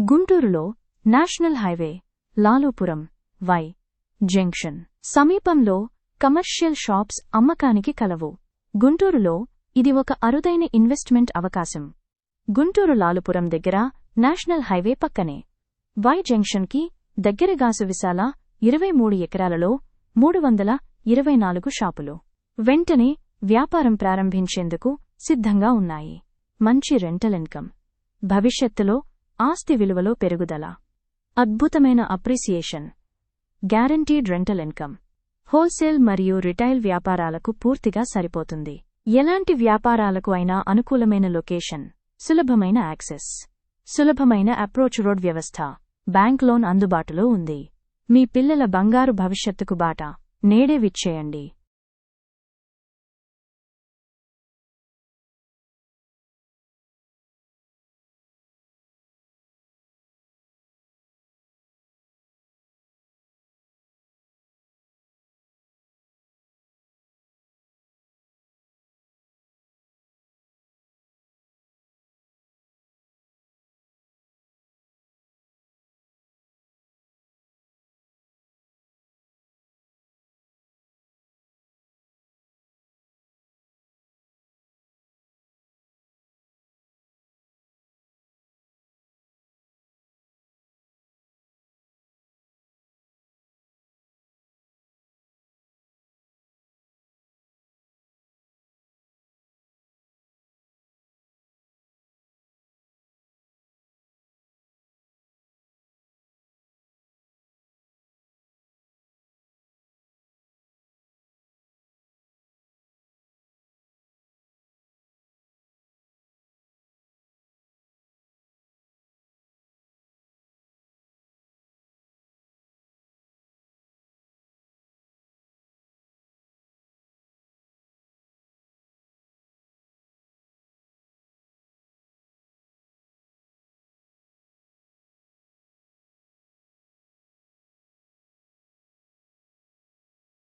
గుంటూరులో national highway Lalupuram Y junction. సమీపంలో commercial shops అమ్మకానికి కలవు. గుంటూరులో ఇది ఒక అరుదైన ఇన్వెస్ట్మెంట్ అవకాశం. గుంటూరు లాలుపురం దగ్గర నేషనల్ హైవే పక్కనే. వై జంక్షన్కి దగ్గరగాసు విశాల ఇరవై మూడు ఎకరాలలో మూడు వందల ఇరవై నాలుగు షాపులు. వెంటనే వ్యాపారం ప్రారంభించేందుకు సిద్ధంగా ఉన్నాయి. మంచి రెంటల్ ఇన్కమ్. భవిష్యత్తులో ఆస్తి విలువలో పెరుగుదల. అద్భుతమైన appreciation. Guaranteed rental income. Wholesale మరియు రిటైల్ వ్యాపారాలకు పూర్తిగా సరిపోతుంది. ఎలాంటి వ్యాపారాలకు అయినా అనుకూలమైన లొకేషన్. సులభమైన యాక్సెస్. సులభమైన అప్రోచ్ రోడ్ వ్యవస్థ. బ్యాంక్ లోన్ అందుబాటులో ఉంది. మీ పిల్లల బంగారు భవిష్యత్తుకు బాట. నేడే విచ్చేయండి.